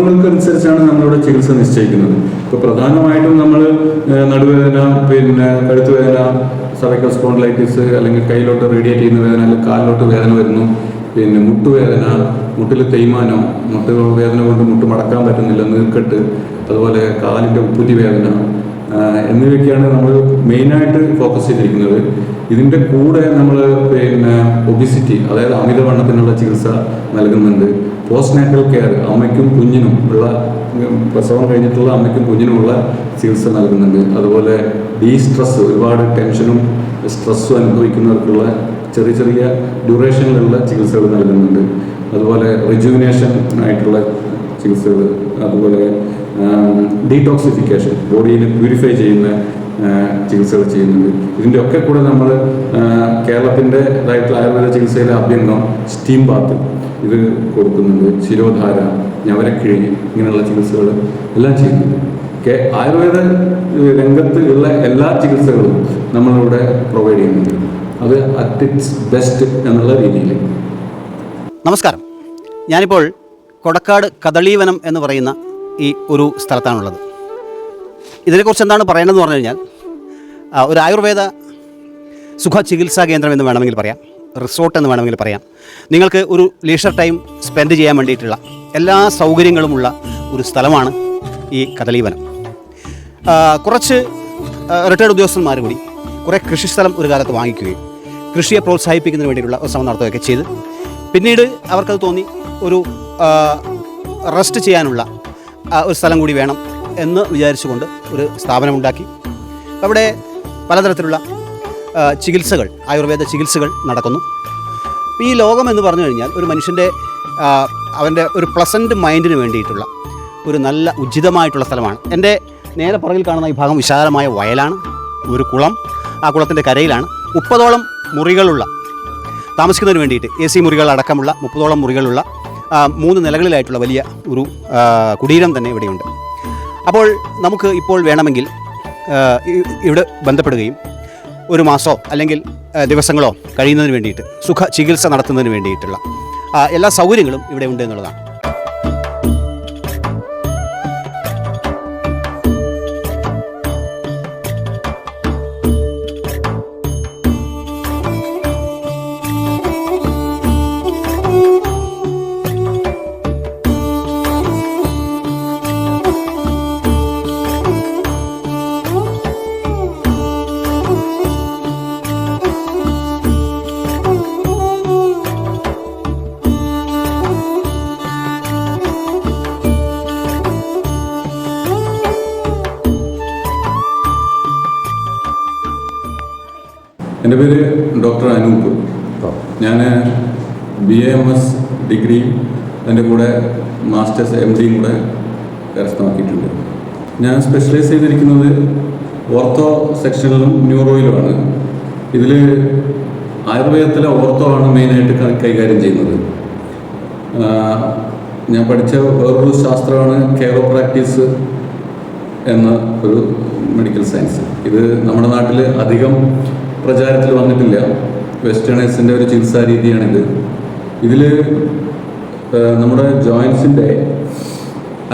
അസുഖങ്ങൾക്കനുസരിച്ചാണ് നമ്മളിവിടെ ചികിത്സ നിശ്ചയിക്കുന്നത്. ഇപ്പോൾ പ്രധാനമായിട്ടും നമ്മൾ നടുവേദന പിന്നെ കഴുത്തുവേദന സർവൈക്കൽ സ്പോണ്ടിലൈറ്റിസ് അല്ലെങ്കിൽ കയ്യിലോട്ട് റേഡിയേറ്റ് ചെയ്യുന്ന വേദന അല്ലെങ്കിൽ കാലിലോട്ട് വേദന വരുന്നു. പിന്നെ മുട്ടുവേദന മുട്ടിൽ തേയ്മാനം മുട്ട് വേദന കൊണ്ട് മുട്ട് മടക്കാൻ പറ്റുന്നില്ല നീർക്കെട്ട് അതുപോലെ കാലിന്റെ ഉപ്പുറ്റി വേദന എന്നിവയൊക്കെയാണ് നമ്മൾ മെയിനായിട്ട് ഫോക്കസ് ചെയ്തിരിക്കുന്നത്. ഇതിന്റെ കൂടെ നമ്മൾ പിന്നെ ഒബിസിറ്റി അതായത് അമിതവണ്ണത്തിനുള്ള ചികിത്സ നൽകുന്നുണ്ട്. പോസ്റ്റ് നാറ്റൽ കെയർ അമ്മയ്ക്കും കുഞ്ഞിനും ഉള്ള പ്രസവം കഴിഞ്ഞിട്ടുള്ള അമ്മയ്ക്കും കുഞ്ഞിനുമുള്ള ചികിത്സ നൽകുന്നുണ്ട്. അതുപോലെ ഡീ സ്ട്രെസ് ഒരുപാട് ടെൻഷനും സ്ട്രെസ്സും അനുഭവിക്കുന്നവർക്കുള്ള ചെറിയ ചെറിയ ഡ്യൂറേഷനിലുള്ള ചികിത്സകൾ നൽകുന്നുണ്ട്. അതുപോലെ റിജുവിനേഷൻ ആയിട്ടുള്ള ചികിത്സകൾ അതുപോലെ ഡീടോക്സിഫിക്കേഷൻ ബോഡിയിൽ പ്യൂരിഫൈ ചെയ്യുന്ന ചികിത്സകൾ ചെയ്യുന്നുണ്ട്. ഇതിന്റെ ഒക്കെ കൂടെ നമ്മൾ കേരളത്തിന്റെതായിട്ടുള്ള ആയുർവേദ ചികിത്സയിലെ അഭ്യംഗം സ്റ്റീം ബാത്ത് ഇത് കൊടുക്കുന്നുണ്ട്. ശിരോധാര ഞവരക്കിഴി ഇങ്ങനെയുള്ള ചികിത്സകൾ എല്ലാം ചെയ്യുന്നുണ്ട്. കെ ആയുർവേദ രംഗത്ത് ഉള്ള എല്ലാ ചികിത്സകളും നമ്മളിവിടെ പ്രൊവൈഡ് ചെയ്യുന്നുണ്ട്. അത് അറ്റ് ഇറ്റ്സ് ബെസ്റ്റ് എന്നുള്ള രീതിയിൽ. നമസ്കാരം. ഞാനിപ്പോൾ കൊടക്കാട് കദളീവനം എന്ന് പറയുന്ന ഈ ഒരു സ്ഥലത്താണുള്ളത്. ഇതിനെക്കുറിച്ച് എന്താണ് പറയേണ്ടതെന്ന് പറഞ്ഞു കഴിഞ്ഞാൽ ഒരു ആയുർവേദ സുഖ ചികിത്സാ കേന്ദ്രം എന്ന് വേണമെങ്കിൽ പറയാം. റിസോർട്ട് എന്ന് വേണമെങ്കിൽ പറയാം. നിങ്ങൾക്ക് ഒരു ലീഷർ ടൈം സ്പെൻഡ് ചെയ്യാൻ വേണ്ടിയിട്ടുള്ള എല്ലാ സൗകര്യങ്ങളുമുള്ള ഒരു സ്ഥലമാണ് ഈ കദളീവനം. കുറച്ച് റിട്ടയർഡ് ഉദ്യോഗസ്ഥന്മാർ കൂടി കുറേ കൃഷിസ്ഥലം ഒരു കാലത്ത് വാങ്ങിക്കുകയും കൃഷിയെ പ്രോത്സാഹിപ്പിക്കുന്നതിന് വേണ്ടിയിട്ടുള്ള ഒരു ശ്രമം നടത്തുകയൊക്കെ ചെയ്ത്. പിന്നീട് അവർക്കത് തോന്നി ഒരു റെസ്റ്റ് ചെയ്യാനുള്ള ഒരു സ്ഥലം കൂടി വേണം എന്ന് വിചാരിച്ചുകൊണ്ട് ഒരു സ്ഥാപനമുണ്ടാക്കി. അവിടെ പലതരത്തിലുള്ള ചികിത്സകൾ ആയുർവേദ ചികിത്സകൾ നടക്കുന്നു. ഈ ലോകം എന്ന് പറഞ്ഞു കഴിഞ്ഞാൽ ഒരു മനുഷ്യന്റെ അവന്റെ ഒരു പ്ലസന്റ് മൈൻഡിന് വേണ്ടിയിട്ടുള്ള ഒരു നല്ല ഉചിതമായിട്ടുള്ള സ്ഥലമാണ്. എന്റെ നേരെ പുറകിൽ കാണുന്ന ഈ ഭാഗം വിശാലമായ വയലാണ് ഒരു കുളം ആ കുളത്തിന്റെ കരയിലാണ്. മുപ്പതോളം മുറികളുള്ള താമസിക്കുന്നതിന് വേണ്ടിയിട്ട് എ സി മുറികൾ അടക്കമുള്ള മുപ്പതോളം മുറികളുള്ള മൂന്ന് നിലകളിലായിട്ടുള്ള വലിയ ഒരു കുടീരം തന്നെ ഇവിടെയുണ്ട്. അപ്പോൾ നമുക്ക് ഇപ്പോൾ വേണമെങ്കിൽ ഇവിടെ ബന്ധപ്പെടുകയും ഒരു മാസമോ അല്ലെങ്കിൽ ദിവസങ്ങളോ കഴിയുന്നതിന് വേണ്ടിയിട്ട് സുഖ ചികിത്സ നടത്തുന്നതിന് വേണ്ടിയിട്ടുള്ള എല്ലാ സൗകര്യങ്ങളും ഇവിടെ ഉണ്ട് എന്നുള്ളതാണ്. എന്റെ പേര് ഡോക്ടർ അനൂപ്. ഞാൻ B A M S degree എന്റെ കൂടെ മാസ്റ്റേഴ്സ് എം ഡിയും കൂടെ കരസ്ഥമാക്കിയിട്ടുണ്ട്. ഞാൻ സ്പെഷ്യലൈസ് ചെയ്തിരിക്കുന്നത് ഓർത്തോ സെക്ഷനിലും ന്യൂറോയിലുമാണ് ഇതിൽ ആയുർവേദത്തിലെ ഓർത്തോ ആണ് മെയിനായിട്ട് കൈകാര്യം ചെയ്യുന്നത്. ഞാൻ പഠിച്ച വേറൊരു ശാസ്ത്രമാണ് കെയറോ പ്രാക്ടീസ് എന്ന ഒരു മെഡിക്കൽ സയൻസ് ഇത് നമ്മുടെ നാട്ടിൽ അധികം പ്രചാരത്തിൽ വന്നിട്ടില്ല. വെസ്റ്റേണേഴ്സിന്റെ ഒരു ചികിത്സാ രീതിയാണിത്. ഇതിൽ നമ്മുടെ ജോയിൻസിന്റെ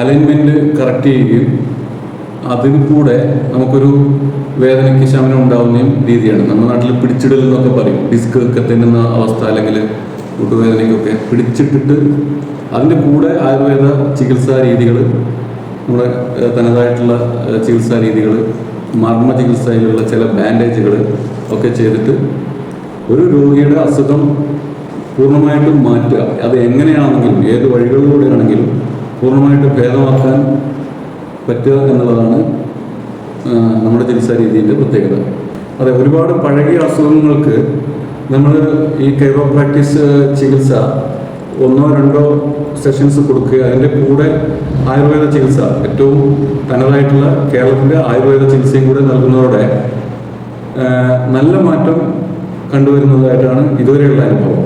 അലൈൻമെന്റ് കറക്റ്റ് ചെയ്യുകയും അതിന് കൂടെ നമുക്കൊരു വേദനയ്ക്ക് ശമനം ഉണ്ടാവുന്നതും രീതിയാണ്. നമ്മുടെ നാട്ടിൽ പിടിച്ചിടൽ എന്നൊക്കെ പറയും. ഡിസ്ക് ഒക്കെ തിന്നുന്ന അവസ്ഥ അല്ലെങ്കിൽ മുട്ടുവേദനയ്ക്കൊക്കെ പിടിച്ചിട്ടിട്ട് അതിന്റെ കൂടെ ആയുർവേദ ചികിത്സാ രീതികൾ നമ്മുടെ തനതായിട്ടുള്ള ചികിത്സാ രീതികൾ മർമ്മ ചികിത്സയിലുള്ള ചില ബാൻഡേജുകൾ ഒക്കെ ചെയ്തിട്ട് ഒരു രോഗിയുടെ അസുഖം പൂർണമായിട്ടും മാറ്റുക. അത് എങ്ങനെയാണെങ്കിലും ഏത് വഴികളിലൂടെയാണെങ്കിലും പൂർണമായിട്ട് ഭേദമാക്കാൻ പറ്റുക എന്നുള്ളതാണ് നമ്മുടെ ചികിത്സാ രീതിയുടെ പ്രത്യേകത. അതെ ഒരുപാട് പഴകിയ അസുഖങ്ങൾക്ക് നമ്മൾ ഈ കൈറോ പ്രാക്ടീസ് ചികിത്സ ഒന്നോ രണ്ടോ സെഷൻസ് കൊടുക്കുക. അതിന്റെ കൂടെ ആയുർവേദ ചികിത്സ ഏറ്റവും തനതായിട്ടുള്ള കേരളത്തിന്റെ ആയുർവേദ ചികിത്സയും കൂടെ നൽകുന്നതോടെ നല്ല മാറ്റം കണ്ടുവരുന്നതായിട്ടാണ് ഇതുവരെയുള്ള അനുഭവം.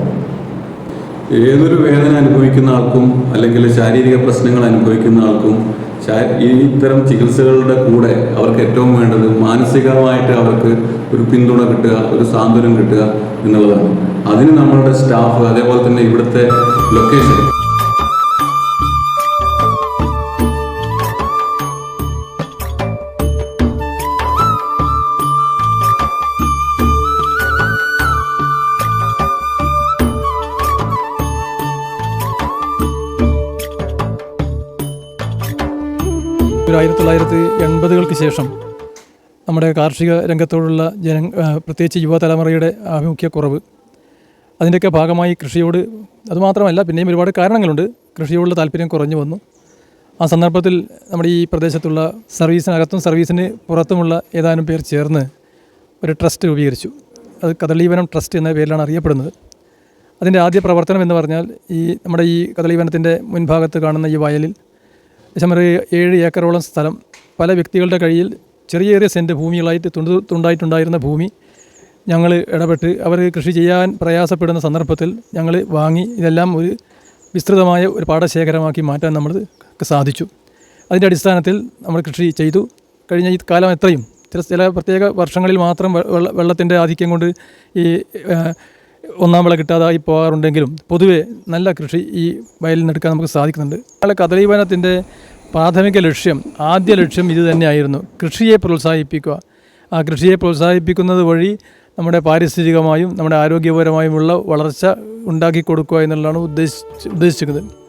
ഏതൊരു വേദന അനുഭവിക്കുന്ന ആൾക്കും അല്ലെങ്കിൽ ശാരീരിക പ്രശ്നങ്ങൾ അനുഭവിക്കുന്ന ആൾക്കും ഈ ഇത്തരം ചികിത്സകളുടെ കൂടെ അവർക്ക് ഏറ്റവും വേണ്ടത് മാനസികമായിട്ട് അവർക്ക് ഒരു പിന്തുണ കിട്ടുക ഒരു സാന്ത്വനം കിട്ടുക എന്നുള്ളതാണ്. അതിന് നമ്മളുടെ സ്റ്റാഫ് അതേപോലെ തന്നെ ഇവിടുത്തെ ലൊക്കേഷൻ ഒരു ആയിരത്തി തൊള്ളായിരത്തി എൺപതുകൾക്ക് ശേഷം നമ്മുടെ കാർഷിക രംഗത്തോടുള്ള ജന പ്രത്യേകിച്ച് യുവതലമുറയുടെ ആഭിമുഖ്യക്കുറവ് അതിന്റെയൊക്കെ ഭാഗമായി കൃഷിയോട് അതുമാത്രമല്ല പിന്നെയും ഒരുപാട് കാരണങ്ങളുണ്ട്. കൃഷിയോടുള്ള താല്പര്യം കുറഞ്ഞു വന്നു. ആ സന്ദർഭത്തിൽ നമ്മുടെ ഈ പ്രദേശത്തുള്ള സർവീസിനകത്തും സർവീസിന് പുറത്തുമുള്ള ഏതാനും പേർ ചേർന്ന് ഒരു ട്രസ്റ്റ് രൂപീകരിച്ചു. അത് കദളീവനം ട്രസ്റ്റ് എന്ന പേരിലാണ് അറിയപ്പെടുന്നത്. അതിന്റെ ആദ്യ പ്രവർത്തനം എന്ന് പറഞ്ഞാൽ ഈ നമ്മുടെ ഈ കദളീവനത്തിന്റെ മുൻഭാഗത്ത് കാണുന്ന ഈ വയലിൽ ഒരു ഏഴ് ഏക്കറോളം സ്ഥലം പല വ്യക്തികളുടെ കയ്യിൽ ചെറിയ ചെറിയ സെന്റ് ഭൂമികളായിട്ട് തുണ്ട് തുണ്ടായിട്ടുണ്ടായിരുന്ന ഭൂമി ഞങ്ങൾ ഇടപെട്ട് അവർ കൃഷി ചെയ്യാൻ പ്രയാസപ്പെടുന്ന സന്ദർഭത്തിൽ ഞങ്ങൾ വാങ്ങി ഇതെല്ലാം ഒരു വിസ്തൃതമായ ഒരു പാടശേഖരമാക്കി മാറ്റാൻ നമ്മൾ സാധിച്ചു. അതിന്റെ അടിസ്ഥാനത്തിൽ നമ്മൾ കൃഷി ചെയ്തു. കഴിഞ്ഞ ഈ കാലം എത്രയും ചില ചില പ്രത്യേക വർഷങ്ങളിൽ മാത്രം വെള്ള വെള്ളത്തിന്റെ ആധിക്യം കൊണ്ട് ഈ ഒന്നാം വിള കിട്ടാതായി പോകാറുണ്ടെങ്കിലും പൊതുവെ നല്ല കൃഷി ഈ വയലിൽ നിന്നെടുക്കാൻ നമുക്ക് സാധിക്കുന്നുണ്ട്. നാളെ കദളീവനത്തിന്റെ പ്രാഥമിക ലക്ഷ്യം ആദ്യ ലക്ഷ്യം ഇത് തന്നെയായിരുന്നു. കൃഷിയെ പ്രോത്സാഹിപ്പിക്കുക. ആ കൃഷിയെ പ്രോത്സാഹിപ്പിക്കുന്നത് വഴി നമ്മുടെ പാരിസ്ഥിതികമായും നമ്മുടെ ആരോഗ്യപരമായുമുള്ള വളർച്ച ഉണ്ടാക്കി കൊടുക്കുക എന്നുള്ളതാണ് ഉദ്ദേശിച്ച് ഉദ്ദേശിച്ചിരിക്കുന്നത്.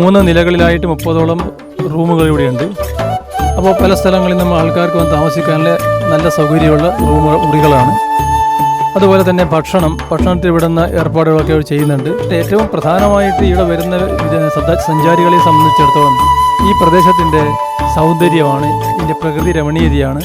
മൂന്ന് നിലകളിലായിട്ട് മുപ്പതോളം റൂമുകൾ ഇവിടെയുണ്ട്. അപ്പോൾ പല സ്ഥലങ്ങളിൽ നിന്നും ആൾക്കാർക്ക് വന്ന് താമസിക്കാനുള്ള നല്ല സൗകര്യമുള്ള റൂം മുറികളാണ്. അതുപോലെ തന്നെ ഭക്ഷണം ഭക്ഷണത്തിൽ വിടുന്ന ഏർപ്പാടുകളൊക്കെ അവർ ചെയ്യുന്നുണ്ട്. ഏറ്റവും പ്രധാനമായിട്ട് ഇവിടെ വരുന്ന സഞ്ചാരികളെ സംബന്ധിച്ചിടത്തോളം ഈ പ്രദേശത്തിന്റെ സൗന്ദര്യമാണ് ഇതിന്റെ പ്രകൃതി രമണീയതയാണ്.